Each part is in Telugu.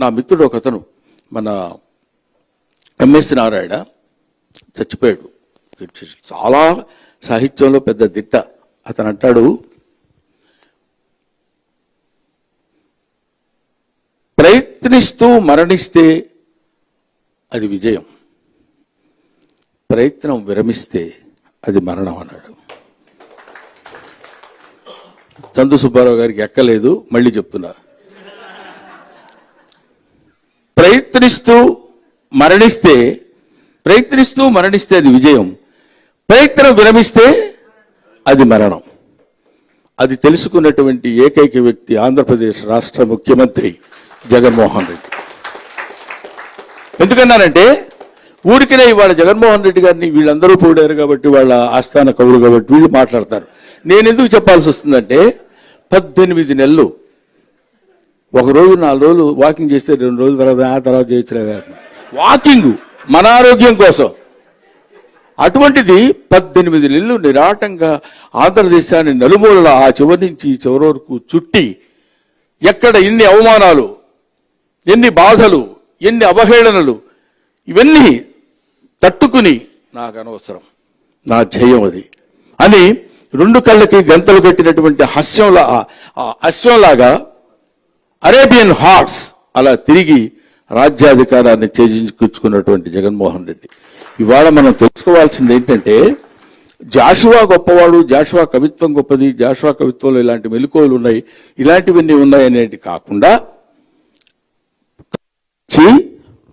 నా మిత్రుడు ఒక అతను మన ఎంఎస్ నారాయణ చచ్చిపోయాడు. చాలా సాహిత్యంలో పెద్ద దిట్ట. అతను అంటాడు ప్రయత్నిస్తూ మరణిస్తే అది విజయం. ప్రయత్నం విరమిస్తే అది మరణం అన్నాడు. చందు సుబ్బారావు గారికి ఎక్కలేదు మళ్ళీ చెప్తున్నా. ప్రయత్నిస్తూ మరణిస్తే ప్రయత్నిస్తూ మరణిస్తే అది విజయం. ప్రయత్నం విరమిస్తే అది మరణం. అది తెలుసుకున్నటువంటి ఏకైక వ్యక్తి ఆంధ్రప్రదేశ్ రాష్ట్ర ముఖ్యమంత్రి జగన్మోహన్ రెడ్డి. ఎందుకన్నానంటే ఊరికినే ఇవాళ జగన్మోహన్ రెడ్డి గారిని వీళ్ళందరూ పోడారు కాబట్టి వాళ్ళ ఆస్థాన కవులు కాబట్టి వీళ్ళు మాట్లాడతారు. నేను ఎందుకు చెప్పాల్సి వస్తుందంటే పద్దెనిమిది నెలలు ఒక రోజు నాలుగు రోజులు వాకింగ్ చేస్తే రెండు రోజుల తర్వాత ఆ తర్వాత చేయొచ్చులే వాకింగ్ మన ఆరోగ్యం కోసం. అటువంటిది పద్దెనిమిది నెలలు నిరాటంగా ఆంధ్రదేశాన్ని నలుమూలల ఆ చివరి నుంచి చివరి వరకు చుట్టి ఎక్కడ ఎన్ని అవమానాలు ఎన్ని బాధలు ఎన్ని అవహేళనలు ఇవన్నీ తట్టుకుని నాకు అనవసరం. నా జయం అది. అని రెండు కళ్ళకి గంతలు కట్టినటువంటి హాస్యంలా ఆ అశ్వంలాగా అరేబియన్ హార్స్ అలా తిరిగి రాజ్యాధికారాన్ని చేజించుకున్నటువంటి జగన్మోహన్ రెడ్డి. ఇవాళ మనం తెలుసుకోవాల్సింది ఏంటంటే జాషువా గొప్పవాడు జాషువా కవిత్వం గొప్పది జాషువా కవిత్వంలో ఇలాంటి మెలకువలు ఉన్నాయి ఇలాంటివన్నీ ఉన్నాయి అనేది కాకుండా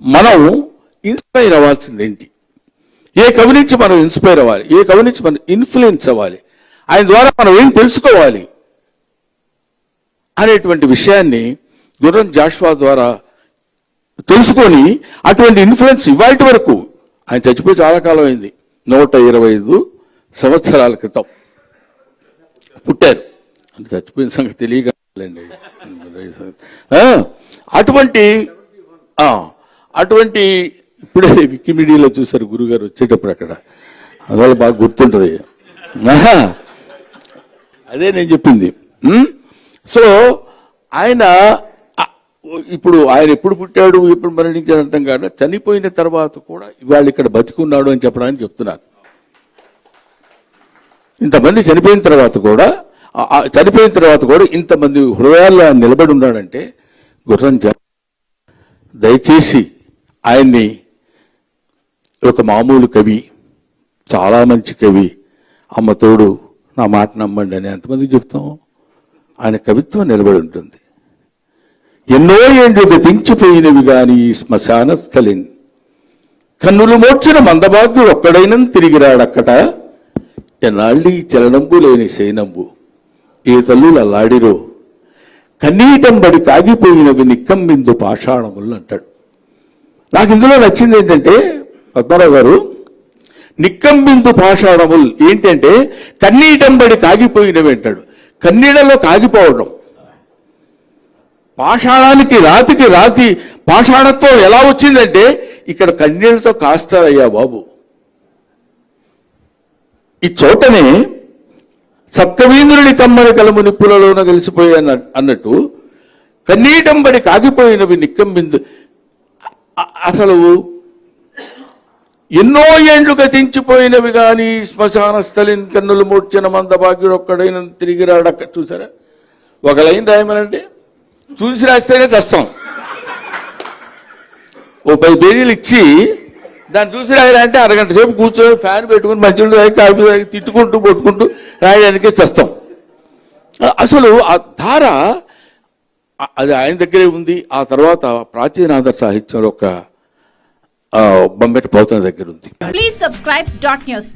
మనం ఇన్స్పైర్ అవ్వాల్సింది ఏంటి? ఏ కవి నుంచి మనం ఇన్స్పైర్ అవ్వాలి? ఏ కవి నుంచి మనం ఇన్ఫ్లుయెన్స్ అవ్వాలి? ఆయన ద్వారా మనం ఏం తెలుసుకోవాలి? అనేటువంటి విషయాన్ని గుర్రం జాషువా ద్వారా తెలుసుకొని అటువంటి ఇన్ఫ్లుయెన్స్ ఇవాటి వరకు ఆయన చచ్చిపోయి చాలా కాలం అయింది నూట ఇరవై ఐదు సంవత్సరాల క్రితం. పుట్టారు. అంటే చచ్చిపోయిన సంగతి తెలియగలండి అటువంటి అటువంటి ఇప్పుడే వికీమీడియాలో చూశారు గురుగారు వచ్చేటప్పుడు అక్కడ. అందువల్ల బాగా గుర్తుంటుంది. ఆహా. అదే నేను చెప్పింది. సో ఆయన ఇప్పుడు ఆయన ఎప్పుడు పుట్టాడు ఎప్పుడు మరణించాడు అంటాం కాదు. చనిపోయిన తర్వాత కూడా ఇవాళ ఇక్కడ బతికున్నాడు అని చెప్పడానికి చెప్తున్నాను ఇంతమంది చనిపోయిన తర్వాత కూడా చనిపోయిన తర్వాత కూడా ఇంతమంది హృదయాల్లో ఆయన నిలబడి ఉన్నాడంటే గుర్రం దయచేసి ఆయన్ని ఒక మామూలు కవి చాలా మంచి కవి అమ్మ తోడు నా మాట నమ్మండి అని ఎంతమంది చెప్తాం? ఆయన కవిత్వం నిలబడి ఉంటుంది. ఎన్నో ఏండ్లు గతించిపోయినవి గాని ఈ శ్మశాన స్థలిన్ కన్నులు మోర్చిన మందభాగ్యుడు ఒక్కడైనా తిరిగి రాడక్కట ఎన్నాళ్ళి చలనంబు లేని శయనంబు. ఏ తల్లులు అల్లాడిరో. కన్నీటంబడి కాగిపోయినవి నిక్కమ్మిందు పాషాణములు అంటాడు. నాకు ఇందులో నచ్చింది ఏంటంటే పద్మరావు గారు నిక్కమ్మిందు పాషాణములు ఏంటంటే కన్నీటంబడి కాగిపోయినవి అంటాడు. కన్నీడలో కాగిపోవడం. పాషాణానికి రాతికి రాతి పాషాణత్వం ఎలా వచ్చిందంటే ఇక్కడ కన్నీళ్ళతో కాస్తారయ్యా బాబు. ఈ చోటనే సప్తవీంద్రుడి కమ్మని కలము నిప్పులలోన కలిసిపోయి అన్న అన్నట్టు కన్నీటంబడి కాగిపోయినవి నిక్కంబిందు. అసలు ఎన్నో ఏండ్లు గతించిపోయినవి కానీ శ్మశాన స్థలిన్ కన్నులు మూర్చిన మందభాగ్యుడు ఒక్కడైన తిరిగి రాడక్క చూసారా? ఒక లైన్ రాయమనండి. చూసి రాస్తేనే చస్తాం. ఓ పది పేజీలు ఇచ్చి దాన్ని చూసి రాయాలంటే అరగంట సేపు కూర్చొని ఫ్యాన్ పెట్టుకుని మంచినీళ్ళు తాగి కాఫీ తాగి తిట్టుకుంటూ కొట్టుకుంటూ రాయడానికే చస్తాం. అసలు ఆ ధార అది ఆయన దగ్గరే ఉంది. ఆ తర్వాత ప్రాచీన ఆంధ్ర సాహిత్యంలో ఒక బొమ్మెట్ పోతున్న దగ్గర ఉంది ప్లీజ్ సబ్స్క్రైబ్ డాట్ న్యూస్